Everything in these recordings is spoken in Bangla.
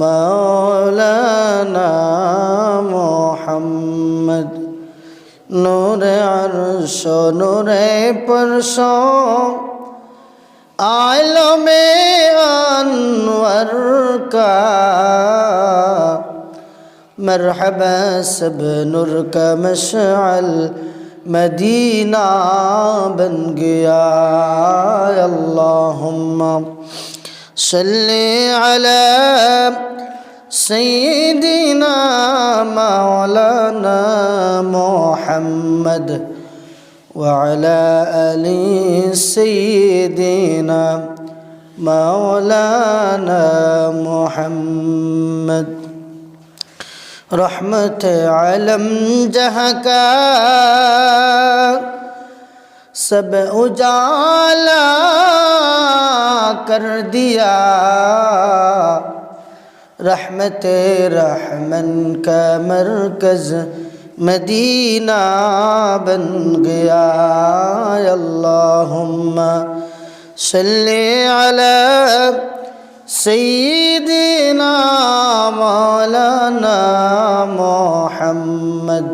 مولانا محمد نور عرش نور پرش عالم انور کا مرحبا سب نور کا مشعل مدینہ بن گیا اللہم صلی علی سيدنا مولانا محمد وعلى آل سيدنا مولانا محمد. رحمت علم جہاں سب اجالا کر دیا رحمت رحمن کا مرکز مدینہ بن گیا اللهم صل على سيدنا مولانا محمد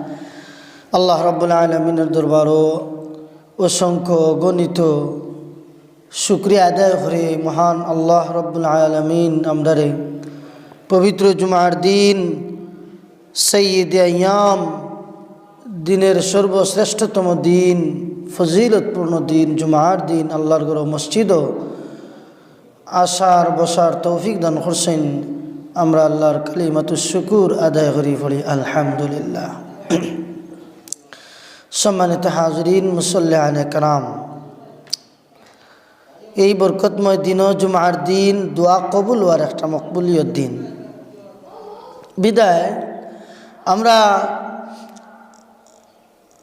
আল্লাহ রব্বুল আলমিনের দরবারও অসংখ্য গণিত শুক্রিয়া আদায় করে। মহান আল্লাহ রব্বুল আলমিন আমরারে পবিত্র জুমার দিন, সৈয়দ আয়াম দিনের সর্বশ্রেষ্ঠতম দিন, ফজিলতপূর্ণ দিন, জুমার দিন, আল্লাহর গর মসজিদও আশার বসার তৌফিক দান করছেন। আমরা আল্লাহর কালিমাতুর শুকুর আদায় করি পড়ি আলহামদুলিল্লাহ। সম্মানিত হাজরিন মুসল্লান কারাম। এই বরকতময় দিনও জুমার দিন দোয়া কবুল হওয়ার একটা মকবুলীয় দিন। বিদায়, আমরা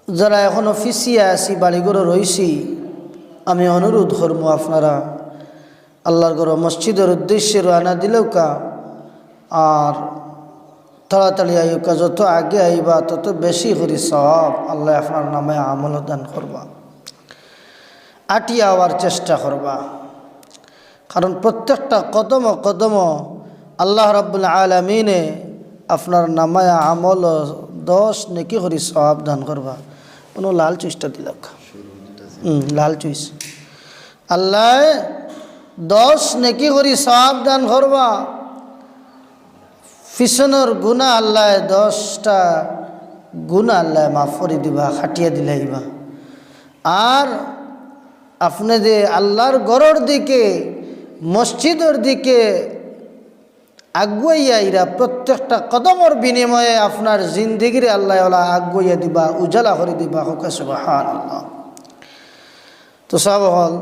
যারা এখন অফিসিয়ে আছি, বাড়িঘরে রয়েছি আমি অনুরোধ করব আপনারা আল্লাহর গর মসজিদের উদ্দেশ্যে রানা দিলেও কা, আর তাড়াতাড়ি আইকা যত আগে আইবা, তত বেশি করি সব আল্লাহ আপনার নামে আমল দান করবা। আটি আওয়ার চেষ্টা করবা। কারণ প্রত্যেকটা কদম কদম আল্লাহ রব্বুল আলমিনে আপনার নামায় আমল দশ নেকি করি সব দান করবা। কোনো লাল চুইসটা দিল লাল চুইস আল্লাহ দশ নেকি করি সব দান করবা। পিছনের গুণা আল্লাহ, দশটা গুণা আল্লাহ মাফ দিবা, খাটিয়া দিলাইবা আর আপনি যে আল্লাহর গড়র দিকে, মসজিদের দিকে আগুয়াইয়া ইরা প্রত্যেকটা কদমর বিনিময়ে আপনার জিন্দিগির আল্লাহ আগুয়াইয়া দিবা, উজালা করে দিবা, হোকা সুবাহান আল্লাহ তো সব হল,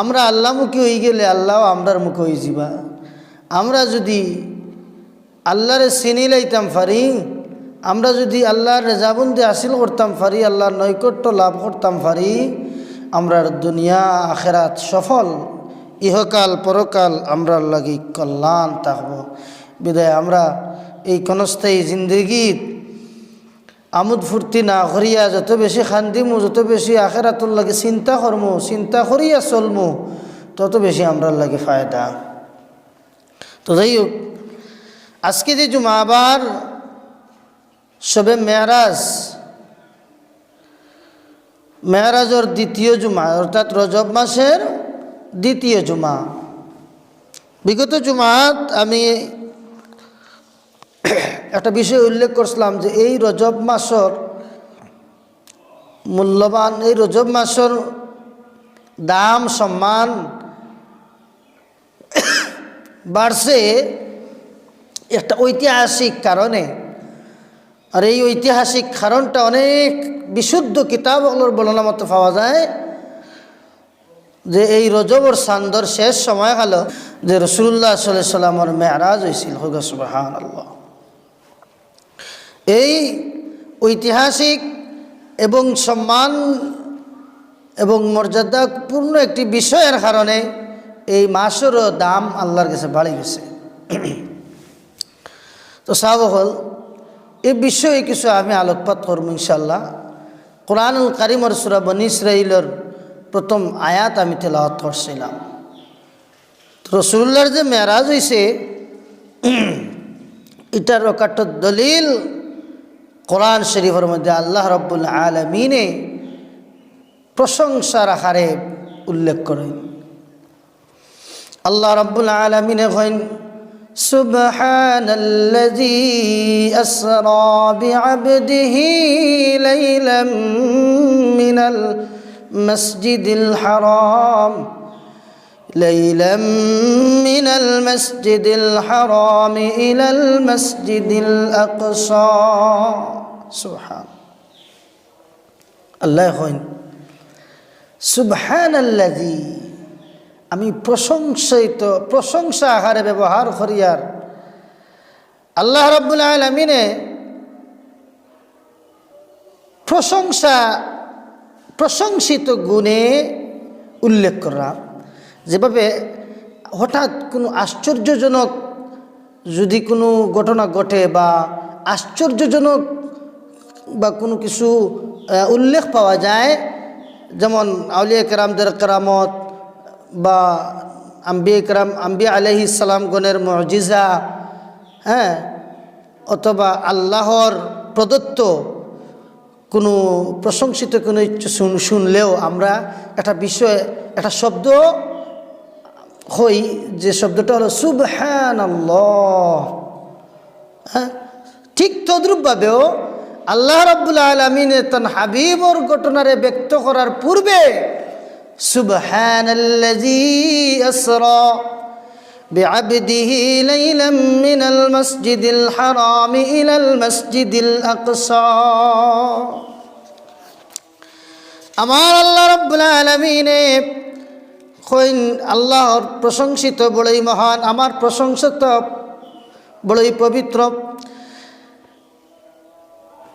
আমরা আল্লাহমুখী হয়ে গেলে আল্লাহ আমরার মুখে হয়ে যাবা আমরা যদি আল্লাহরে চিনি লাইতাম পারি আমরা যদি আল্লাহর রেজাবন্দি হাসিল করতাম পারি আল্লাহর নৈকট্য লাভ করতাম পারি আমরার দুনিয়া, আখেরাত সফল। ইহকাল, পরকাল আমরার লাগি কল্যাণ থাকব। বিদায়, আমরা এই কনস্থায়ী জিন্দগির আমোদ ফুর্তি না করিয়া যত বেশি খান্দিমু, যত বেশি আখেরাতুর লাগে চিন্তা করমু, চিন্তা করিয়া চলমু, তত বেশি আমরার লাগে ফায়দা। তো যাই হোক আজকে যে জুমা আবার সবে মেয়ারাজ, মেয়ারাজর দ্বিতীয় জুমা, অর্থাৎ রজব মাসের দ্বিতীয় জুমা। বিগত জুমাত আমি একটা বিষয় উল্লেখ করছিলাম যে এই রজব মাসর মূল্যবান, এই রজব মাসর দাম, সম্মান বাড়ছে একটা ঐতিহাসিক কারণে আর এই ঐতিহাসিক কারণটা অনেক বিশুদ্ধ কিতাবগুলোর বর্ণনা মতো পাওয়া যায় যে এই রজবর সান্দর শেষ সময় গেল যে রসুল্লাহ সাল্লাহ সাল্লামর মেয়ারাজ হয়েছিল। এই ঐতিহাসিক এবং সম্মান এবং মর্যাদাপূর্ণ একটি বিষয়ের কারণে এই মাসেরও দাম আল্লাহর কাছে বাড়ি গেছে। তো সাব হল এই বিষয়ে কিছু আমি আলোকপাত করব ইনশাল্লাহ কোরআনুল কারিমর সুরা বনি ইসরাইলের প্রথম আয়াত আমি তেলাওয়াত করছিলাম। রসুল্লার যে মেয়ারাজ হয়েছে এটার একটা দলিল কোরআন শরীফের মধ্যে আল্লাহ রব্বুল আলমিনে প্রশংসার আকারে উল্লেখ করেন। আল্লাহ রব্বুল আলমিনে হইন سبحان الذي أسرى بعبده ليلا من المسجد الحرام ليلا من المسجد الحرام إلى المسجد الأقصى. سبحان. الله يخوين سبحان الذي আমি প্রশংসিত, প্রশংসা আহারে ব্যবহার করিয়ার। আল্লাহ রব্বুল আলমিনে প্রশংসা, প্রশংসিত গুণে উল্লেখ করলাম যেভাবে হঠাৎ কোনো আশ্চর্যজনক যদি কোনো ঘটনা ঘটে বা আশ্চর্যজনক বা কোনো কিছু উল্লেখ পাওয়া যায়, যেমন আউলিয়া কেরামদের কেরামত বা আম্বিয়া ইকরাম আম্বিয়া আলহি সালামগণের মজিজা হ্যাঁ অথবা আল্লাহর প্রদত্ত কোনো প্রশংসিত কোনো শুনলেও আমরা একটা বিষয়, একটা শব্দ হই যে শব্দটা হলো সুবহান হ্যাঁ ঠিক তদ্রূপভাবেও আল্লাহ রব্বুল আলমিনে তন হাবিবর ঘটনারে ব্যক্ত করার পূর্বে سبحان الذي أسرى بعبده ليلا من المسجد الحرام إلى المسجد الأقصى আমার আল্লাহ রব্বুল আলমিনে কইন আল্লাহর প্রশংসিত বড়ই মহান আমার প্রশংসিত বড়ই পবিত্র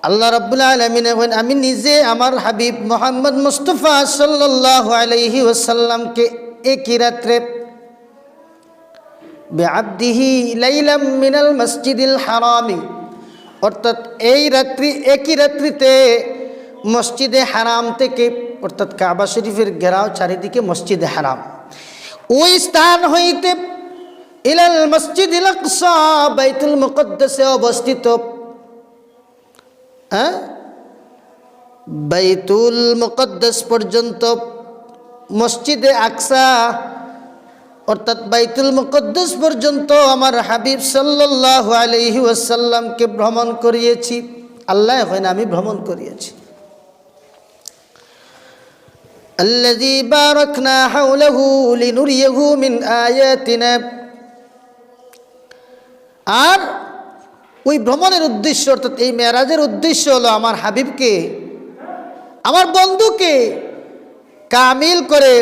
আল্লাহ রব্বুল আলমিনে বলেন, আমি নিজে আমার হাবিব মোহাম্মদ মুস্তফা সাল্লাহ আলহি ওসাল্লামকে একই রাত্রে বেআবদিহি লাইলাম মিনাল মসজিদিল হারামি, অর্থাৎ এই রাত্রি একই রাত্রিতে মসজিদে হারাম থেকে, অর্থাৎ কাবা শরীফের ঘেরাও চারিদিকে মসজিদে হারাম। ওই স্থান হইতে ইলাল মসজিদ বাইতুল মুকদ্দসে অবস্থিত হ্যাঁ বাইতুল মুকদ্দাস পর্যন্ত মসজিদে আকসা অর্থাৎ বাইতুল মুকদ্দাস পর্যন্ত আমার হাবিব সাল্লাহ আলহি ওয়াসাল্লামকে ভ্রমণ করিয়েছি আল্লাহ হয় না আমি ভ্রমণ করিয়েছি الذي باركنا حوله لنريه من آياتنا আর ওই ভ্রমণের উদ্দেশ্য, অর্থাৎ এই মেয়ারাজের উদ্দেশ্য হলো আমার হাবিবকে, আমার বন্ধুকে কামিল করে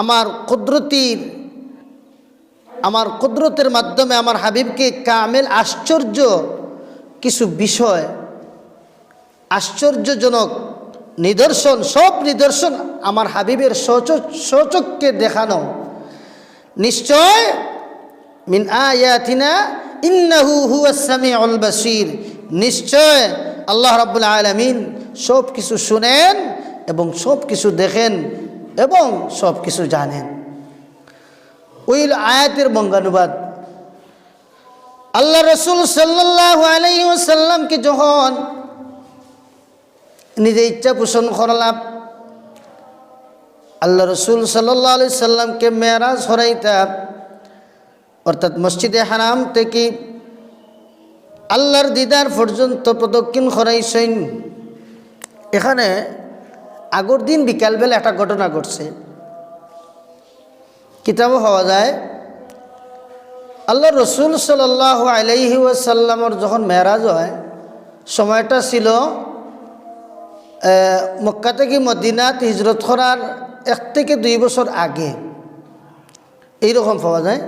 আমার কুদরতির, আমার কুদরতের মাধ্যমে আমার হাবিবকে কামেল আশ্চর্য কিছু বিষয়, আশ্চর্যজনক নিদর্শন, সব নিদর্শন আমার হাবিবের সচককে দেখানো। নিশ্চয় মিন আয়াতিনা ইন্নাহু হুয়াসামি অল বাসির। নিশ্চয় আল্লাহ রাব্বুল আলামিন সব কিছু শুনেন এবং সব কিছু দেখেন এবং সব কিছু জানেন। ওই আয়াতের বঙ্গানুবাদ। আল্লাহ রসুল সাল্লাহ আলাইসাল্লামকে যখন নিজে ইচ্ছা পোষণ করলাম, আল্লাহ রসুল সাল্লাহ আলি সাল্লামকে মেয়ারাজ হরাইতাম অর্থাৎ মসজিদে হারাম থেকে আল্লাহর দিদার পর্যন্ত প্রদক্ষিণ করাইছেন। এখানে আগর দিন বিকালবেলা একটা ঘটনা ঘটছে। কিতাবও হওয়া যায়। আল্লাহ রসুল সাল আলাইহি ওয়াসাল্লামর যখন মেয়ারাজ হয়, সময়টা ছিল মক্কা থেকে মদিনাত হিজরত করার এক থেকে দুই বছর আগে। এইরকম পাওয়া যায়।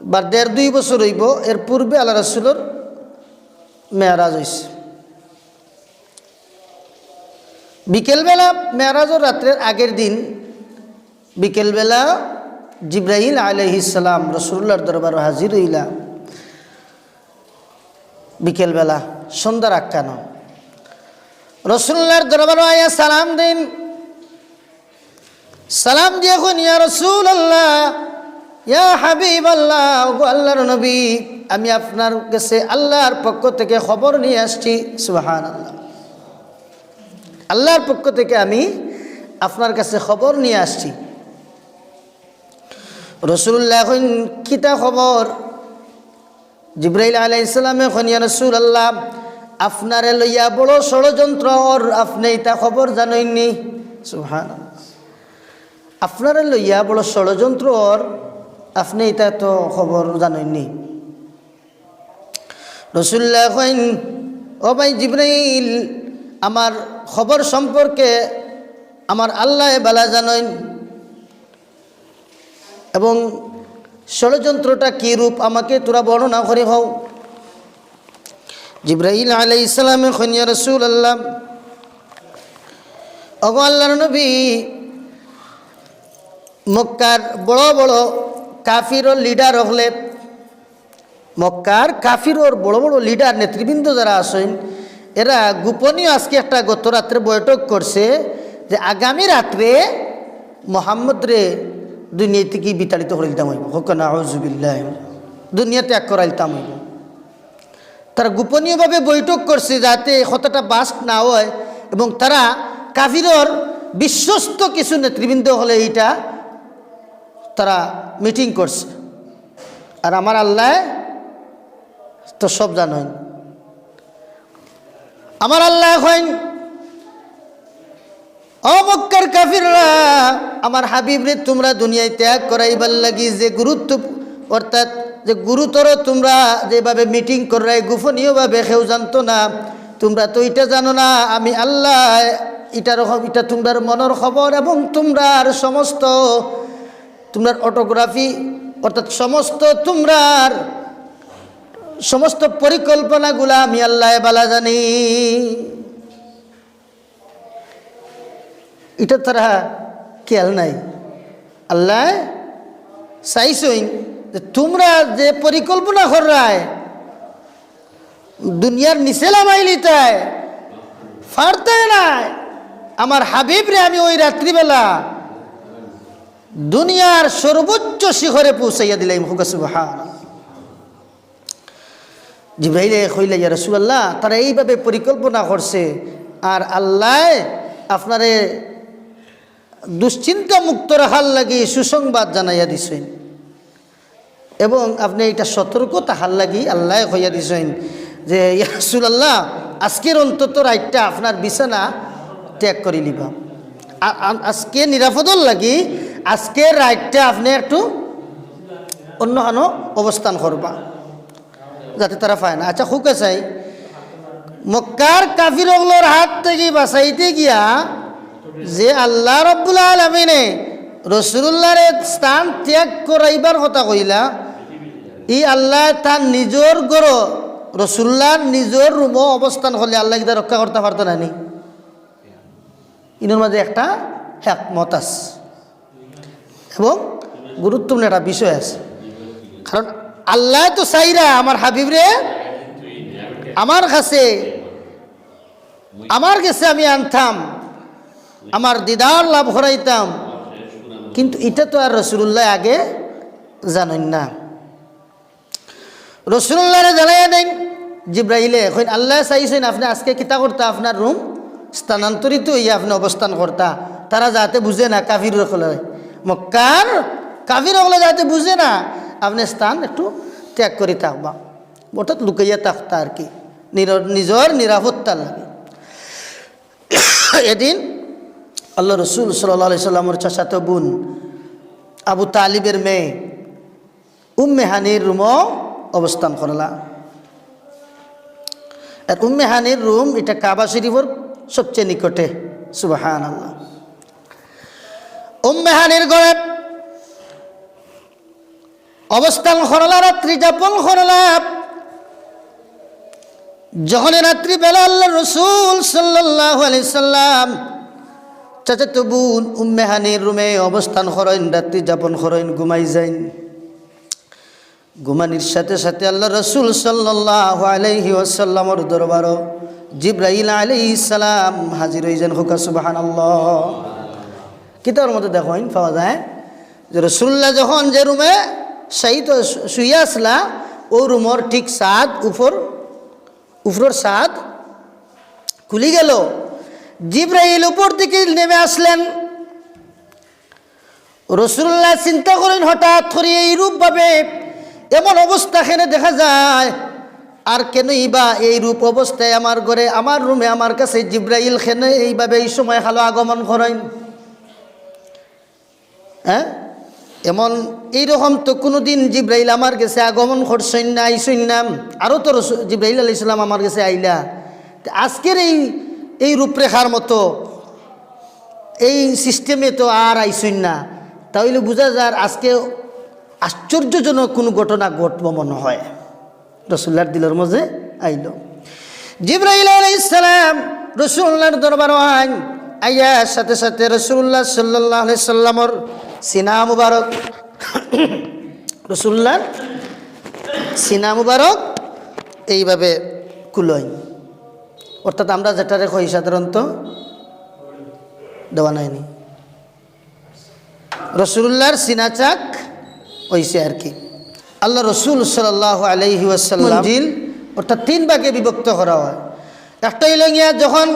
বা দেড় দুই বছর হইব, এর পূর্বে আল্লাহ রসুলোর মেয়ারাজ হয়েছে বিকেলবেলা মেয়ারাজর রাত্রের আগের দিন বিকেলবেলা জিব্রাহিল আলহিসাম রসুল্লার দরবার হাজির হইলা বিকেলবেলা সন্ধ্যার আখ্যানো রসুল্লার দরবার আয়া সালাম দিন। সালাম দিয়ে ইয়া রসুল আল্লাহ ইয়া হাবিব আল্লাহ আল্লাহর নবী, আমি আপনার কাছে আল্লাহর পক্ষ থেকে খবর নিয়ে আসছি। সুবাহান আল্লাহ আল্লাহর পক্ষ থেকে আমি আপনার কাছে খবর নিয়ে আসছি। রসুল্লাহ এখন কিতা খবর? জিব্রাইল আলাই ইসলামে খনিয়া রসুল আল্লাহ আপনারে লইয়া বড় ষড়যন্ত্র ওর, আপনি তা খবর জানইনি সুহান আপনারে লইয়া বড় ষড়যন্ত্র আপনি এটা তো খবর জানইনি রসুল্লাহ কইন, ও ভাই জিব্রাইল, আমার খবর সম্পর্কে আমার আল্লাহ বালা জানইন এবং ষড়যন্ত্রটা কী রূপ আমাকে তোরা বর্ণনা করে হও। জিব্রাহিল আলাই ইসলামে খনিয়া রসুল আল্লাহ অগ আল্লাহর নবী, মক্কার বড় বড় কাফির লিডার হলে, মক্কার কাফিরর বড় বড় লিডার নেতৃবৃন্দ যারা আসেন এরা গোপনীয় আজকে একটা গত রাত্রে বৈঠক করছে যে আগামী রাত্রে মোহাম্মদ রে থেকে বিতাড়িত করে দিতাম হইব? হোক না হজুবিল্লাহ দুনিয়া ত্যাগ করাইতাম হইব। তারা গোপনীয়ভাবে বৈঠক করছে যাতে কথাটা বাস না হয় এবং তারা কাফিরর বিশ্বস্ত কিছু নেতৃবৃন্দ হলে এইটা তারা মিটিং করছে। আর আমার আল্লাহ তো সব জানেন। আমার আল্লাহ এখন অমক্কার কাফিররা, আমার হাবিবরে তোমরা দুনিয়ায় ত্যাগ করাইবার লাগি যে গুরুত্ব, অর্থাৎ যে গুরুতর তোমরা যেভাবে মিটিং করাই গোপনীয়ভাবে কেউ জানতো না, তোমরা তো এটা জানো না, আমি আল্লাহ এটার এটা তোমরার মনের খবর এবং তোমরার সমস্ত তোমরার অটোগ্রাফি অর্থাৎ সমস্ত তোমরার সমস্ত পরিকল্পনাগুলা আমি আল্লাহ বালা জানি। এটা তারা খেয়াল নাই। আল্লাহ চাইছই যে তোমরা যে পরিকল্পনা করায়, দুনিয়ার নিচে লামাইলি তাই ফারতে নাই। আমার হাবিবরে আমি ওই রাত্রিবেলা দুনিয়ার সর্বোচ্চ শিখরে পৌঁছাইয়া দিলাম হুকাসুবাহান জিব্রাইলে কইলে ইয়া রসুল্লাহ তারা এইভাবে পরিকল্পনা করছে আর আল্লাহ আপনারে দুশ্চিন্তা মুক্ত রাখার লাগি সুসংবাদ জানাইয়া দিছেন। এবং আপনি এটা সতর্ক তাহার লাগি আল্লাহ হইয়া দিছেন যে ইয়াসুল্লাহ আজকের অন্তত রাইটটা আপনার বিছানা ত্যাগ করে লিবা আজকে নিরাপদর লাগি আজকের রাইটটা আপনি একটু অন্য হানো অবস্থান করবা। যাতে তারা পায় না। আচ্ছা হুকে চাই। মক্কার কাফিরগুলোর হাত থেকে বাঁচাইতে গিয়া যে আল্লাহ রব্বুল আলমিনে রসুল্লাহর স্থান ত্যাগ করাইবার কথা কইলা ই আল্লাহ তার নিজের গর রসুল্লার নিজের রুমও অবস্থান হলে আল্লাহ কিতা রক্ষা করতে পারতো না নি? ইনোর মাঝে একটা হ্যাকমত আছে। এবং গুরুত্বপূর্ণ একটা বিষয় আছে। কারণ আল্লাহ তো চাইরা আমার হাবিব রে আমার কাছে আমার কাছে আমি আনতাম, আমার দিদার লাভ করাইতাম। কিন্তু এটা তো আর রসুল্লাহ আগে জানেন না। রসুল্লাহরে জানাই দেন, জিব্রাইলে এখন আল্লাহ চাইছেন আপনি আজকে কিতা করতা? আপনার রুম স্থানান্তরিত হইয়া আপনি অবস্থান করতা। তারা যাতে বুঝে না কাফির হলে মক্কার কাফির হলে যাতে বুঝে না, আপনি স্থান একটু ত্যাগ করে থাকবা। অর্থাৎ লুকাইয়া থাকতা আর কি। নিজের নিরাপত্তার লাগে। এদিন আল্লাহ রসুল সাল্লাহ সাল্লামর চাচাতো বোন আবু তালিবের মেয়ে উম্মে হানির রুমও অবস্থান করলা। আর উম্মে হানির রুম এটা কাবা শরীফর সবচেয়ে নিকটে সুবাহান আল্লাহ উম্মে হানির ঘরে অবস্থান করলা রাত্রি যাপন করলা যখন রাত্রি বেলা আল্লাহ রসুল সাল্লাহ আলি সাল্লাম চাচা তো বোন উম্মে হানির রুমে অবস্থান করেন রাত্রি যাপন করেন ঘুমাই যাইন। ঘুমানির সাথে সাথে আল্লাহ রসুল সাল্লাহ আলাইহি ওয়াসাল্লামর দরবারও জিব্রাইল আলাইহি সালাম হাজির হয়ে যান। হুকা সুবাহান কিতার মধ্যে দেখেন পাওয়া যায় যে রসুল্লাহ যখন যে রুমে সেই তো শুয়ে আসলা, ও রুমর ঠিক সাত উপর, উপরের সাত খুলি গেল। জিব্রাইল উপর দিকে নেমে আসলেন। রসুল্লাহ চিন্তা করেন, হঠাৎ করে এইরূপভাবে এমন অবস্থা এখানে দেখা যায়। আর কেন ইবা এই রূপ অবস্থায় আমার ঘরে, আমার রুমে আমার কাছে জিব্রাইল খেনে এইভাবে এই সময় খালো আগমন করেন হ্যাঁ? এমন এইরকম তো কোনো দিন জিব্রাইল আমার কাছে আগমন করছেন না আইসইন না। আরও তো জিব্রাইল আলি ইসলাম আমার কাছে আইলা। আজকের এই এই রূপরেখার মতো এই সিস্টেমে তো আর আইসইন না। তাহলে বোঝা যায় আজকে আশ্চর্যজনক কোনো ঘটনা ঘটব মনে হয়। রসুল্লার দিলের মধ্যে আইল। জিব্রাইল আলাইসালাম রসুল্লাহর দরবার আইন আইয়া সাথে সাথে রসুল্লাহ সাল্লাহ সাল্লামর সিনা মুবারক। রসুল্লার সিনা মুবারক এইভাবে কুলই অর্থাৎ আমরা যেটারে কই সাধারণত? দেওয়া নাইনি। সিনা চাক হইছে আর কি। আল্লাহ রসুল সাল্লাহ আলহি ওয়াসাল্লাম জিল অর্থাৎ তিন ভাগে বিভক্ত করা হয়। একটা হইল গিয়া যখন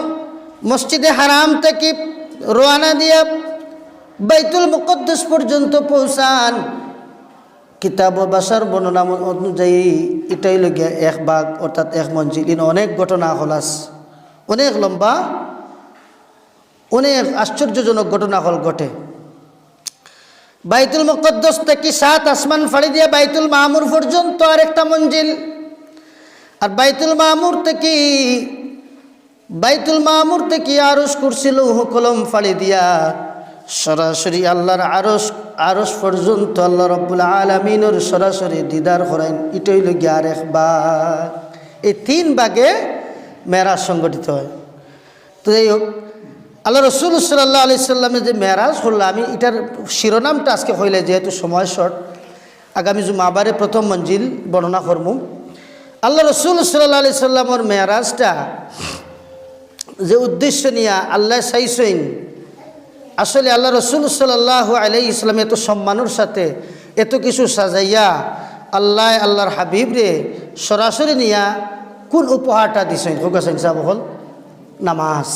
মসজিদে হারাম থেকে রোয়ানা দিয়া বাইতুল মুকদ্দস পর্যন্ত পৌঁছান। কিতাব ও বাসার বর্ণনা অনুযায়ী এটাই হইল এক বাঘ, অর্থাৎ এক মঞ্জিল। ইন অনেক ঘটনা হলাস অনেক লম্বা, অনেক আশ্চর্যজনক ঘটনা হল ঘটে। বাইতুল মুকদ্দস থেকে সাত আসমান ফাড়ি দিয়ে বাইতুল মামুর পর্যন্ত আরেকটা মঞ্জিল। আর বাইতুল মামুর থেকে, বাইতুল মামুর থেকে আরস করছিল কলম ফাড়ি দিয়া সরাসরি আল্লাহর আরস আরস পর্যন্ত আল্লাহ রব্বুল আলমিনের সরাসরি দিদার করেন। এটাই গিয়ে আর এক বাঘ এই তিন বাঘে মেরাজ সংগঠিত হয়। তো যাই হোক, আল্লাহ রসুল সাল্লাহ আলি সাল্লামের যে মেরাজ হল আমি এটার শিরোনামটা আজকে হইলে যেহেতু সময় শর্ট, আগামী জুমাবারে প্রথম মঞ্জিল বর্ণনা করব আল্লাহ রসুল সাল্লাহ আলি সাল্লামর মেয়ারাজটা যে উদ্দেশ্য নিয়ে আল্লাহ সাইসইন আসলে আল্লাহ রসুল সাল্লাহ আলাই ইসলাম এত সম্মানের সাথে এত কিছু সাজাইয়া আল্লাহ, আল্লাহর হাবিব রে সরাসরি নিয়া কোন উপহারটা দিছেন? হোকাসেন সাহেব হল নামাজ।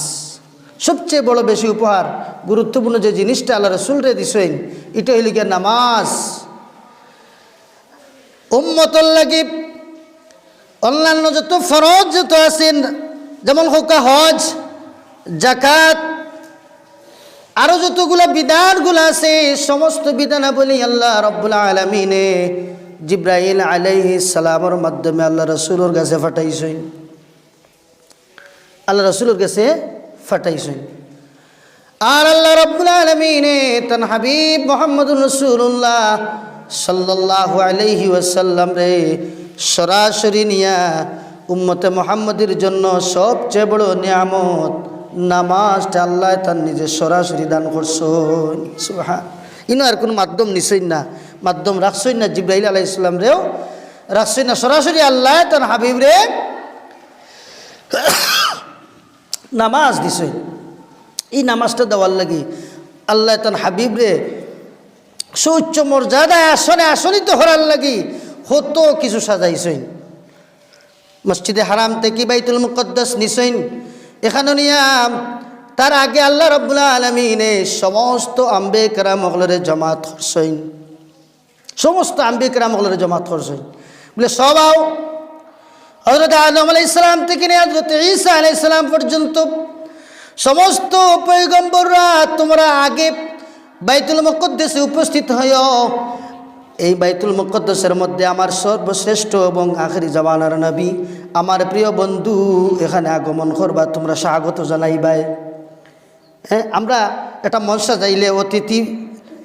সবচেয়ে বড় বেশি উপহার, গুরুত্বপূর্ণ যে জিনিসটা আল্লাহ রসুল রে দিছেন, এটা হইল গিয়া নামাজ। উম্মতল লাগি, অন্যান্য যত ফরজ যত আছেন, যেমন হোকা হজ জাকাত আরও যতগুলো বিধানগুলো আছে, সমস্ত বিধানাবলী আল্লাহ রব্বুল আলমিনে জিব্রাহিল আলাইহি সালামর মাধ্যমে আল্লাহ রসুলোর কাছে ফাটাইছেন আল্লাহ রসুলোর কাছে ফাটাইছেন আর আল্লাহ রব্বুল আলমিনে তান হাবিব মোহাম্মদ রসুল্লাহ সাল্লাল্লাহু আলাইহি ওয়াসাল্লাম রে সরাসরি নিয়া উম্মতে মোহাম্মদের জন্য সবচেয়ে বড় নিয়ামত নামাজটা আল্লাহ তার নিজে সরাসরি দান করছেন সুবহান। ইনো আর কোনো মাধ্যম নিছই না। মাধ্যম রাখছই না জিব্রাহিল আলাহ ইসলাম রেও। রাখছই না। সরাসরি আল্লাহ তার হাবিব রে নামাজ দিছই এই নামাজটা দেওয়ার লাগি আল্লাহ তার হাবিব রে সুউচ্চ মর্যাদায় আসনে আসনিত হরার লাগি হতো কিছু সাজাইছইন মসজিদে হারাম থেকে বাইতুল মুকদ্দাস নিছইন এখানে নিয়াম তার আগে আল্লাহ রব্বুল্লাহ আলমিনে সমস্ত আম্বে কেরাম মহলরে জমাত করছইন সমস্ত আম্বে কেরাম মহলরে জমাত করছইন বলে সবাও হজরত আদম আলাই ইসলাম থেকে নিয়ে হজরত ঈসা আলাই ইসলাম পর্যন্ত সমস্ত পৈগম্বররা তোমরা আগে বাইতুল মকদ্দেশে উপস্থিত হইও। এই বাইতুল মকদ্দেশের মধ্যে আমার সর্বশ্রেষ্ঠ এবং আখরি জবানার নবী আমার প্রিয় বন্ধু, এখানে আগমন করবা, তোমরা স্বাগত জানাইবাই। হ্যাঁ আমরা একটা মনসা যাইলে অতিথি,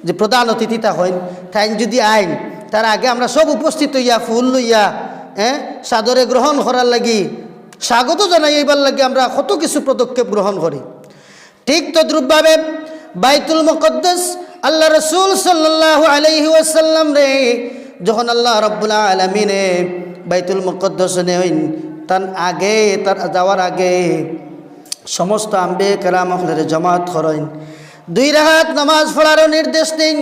যে প্রধান অতিথিটা হইন তাই যদি আইন, তার আগে আমরা সব উপস্থিত হইয়া, ফুল লইয়া হ্যাঁ সাদরে গ্রহণ করার লাগি, স্বাগত জানাই এইবার লাগে আমরা কত কিছু পদক্ষেপ গ্রহণ করি। ঠিক তদ্রূপভাবে বাইতুল মুকদ্দাস আল্লাহ রসুল সাল্লাহ আলাইহি ওয়াসাল্লাম রে, যখন আল্লাহ রব্বুল্লাহ আলমিনে বাইতুল মুকদ্দাস তার আগে, তার যাওয়ার আগে সমস্ত আম্বে কেরাম জমাত করেন। দুই রাহাত নামাজ পড়ারও নির্দেশ দিন।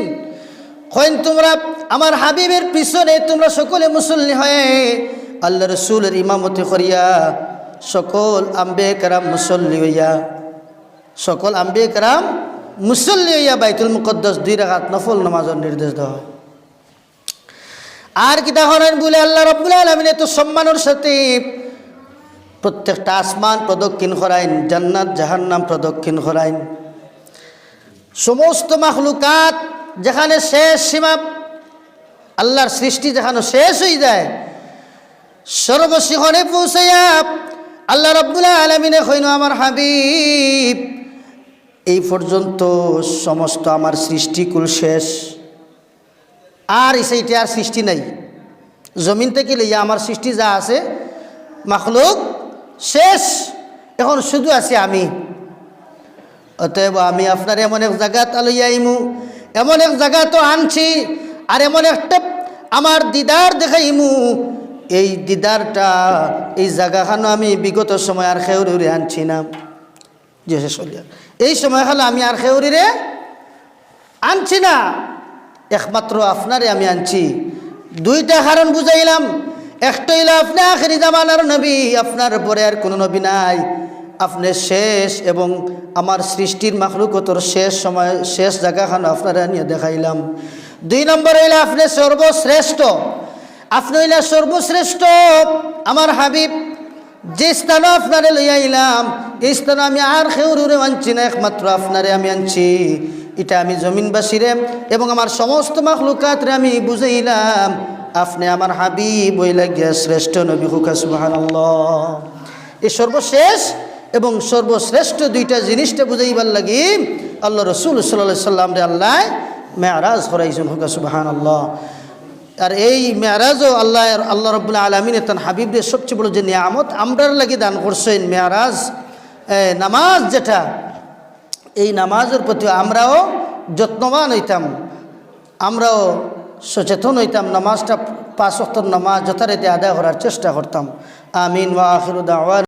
কইন, তোমরা আমার হাবিবের পিছনে তোমরা সকলে মুসল্লি হয়ে আল্লাহ রসুলের ইমামতি করিয়া সকল আম্বে কেরাম মুসল্লি হইয়া, সকল আম্বে কেরাম মুসল্লি হইয়া বাইতুল মুকদ্দস দুই রাখাত নফল নামাজের নির্দেশ দেওয়া হয়। আর কিতা হরেন বলে আল্লাহ রব্বুল আলমিন এত সম্মানের সাথে প্রত্যেকটা আসমান প্রদক্ষিণ করাইন, জান্নাত, জাহান্নাম প্রদক্ষিণ করাইন। সমস্ত মাখলুকাত যেখানে শেষ সীমা, আল্লাহর সৃষ্টি যেখানে শেষ হয়ে যায় সর্বশিখনে পৌঁছাইয়া আল্লাহ রব্বুল্লাহ আলমিনে হইন আমার হাবিব, এই পর্যন্ত সমস্ত আমার সৃষ্টিকুল শেষ। আর সেইটা আর সৃষ্টি নাই। জমিন থেকে লইয়া আমার সৃষ্টি যা আছে, মাখলুক শেষ। এখন শুধু আছি আমি। অতএব আমি আপনার এমন এক জায়গাত লইয়া আইমু, এমন এক জায়গা তো আনছি, আর এমন একটা আমার দিদার দেখাইমু। এই দিদারটা, এই জায়গাখানো আমি বিগত সময় আর খেউরি আনছি না। যে শেষ এই সময় আমি আর খেউরিরে আনছি না। একমাত্র আপনারে আমি আনছি। দুইটা কারণ বুঝাইলাম। একটা হইল আপনি আখেরি জামানার নবী, আপনার পরে আর কোনো নবী নাই। আপনি শেষ এবং আমার সৃষ্টির মাখলুকতর শেষ সময়, শেষ জায়গাখান আপনারা নিয়ে দেখাইলাম। দুই নম্বর হইলে আপনি সর্বশ্রেষ্ঠ। আপনি হইলে সর্বশ্রেষ্ঠ আমার হাবিব। যে স্থানে আপনারে লই আইলাম এই স্থানে আমি আর খেউরে আনছি না, একমাত্র আপনারে আমি আনছি। এটা আমি জমিনবাসীরে এবং আমার সমস্ত মাখলুকাতরে আমি বুঝাইলাম, আপনি আমার হাবিব ওই লাগিয়া শ্রেষ্ঠ নবী হুকা সুবাহান এই সর্বশেষ এবং সর্বশ্রেষ্ঠ দুইটা জিনিসটা বুঝাইবার লাগি, আল্লাহ রসুল সাল্লাহ সাল্লাম রে আল্লাহ মেয়ারাজ হরাইছেন হুকা সুবাহান আল্লাহ আর এই মেয়ারাজও আল্লাহ আল্লাহ রবুল্লা আলমিন তান হাবিবদের সবচেয়ে বড় যে নিয়ামত, আমরার লাগি দান করছেন মেয়ারাজ নামাজ যেটা এই নামাজের প্রতি আমরাও যত্নবান হইতাম। আমরাও সচেতন হইতাম, নামাজটা পাঁচ অক্টর নামাজ যথারীতি আদায় করার চেষ্টা করতাম। আমিন ওয়া আখিরুদ্দাওয়ান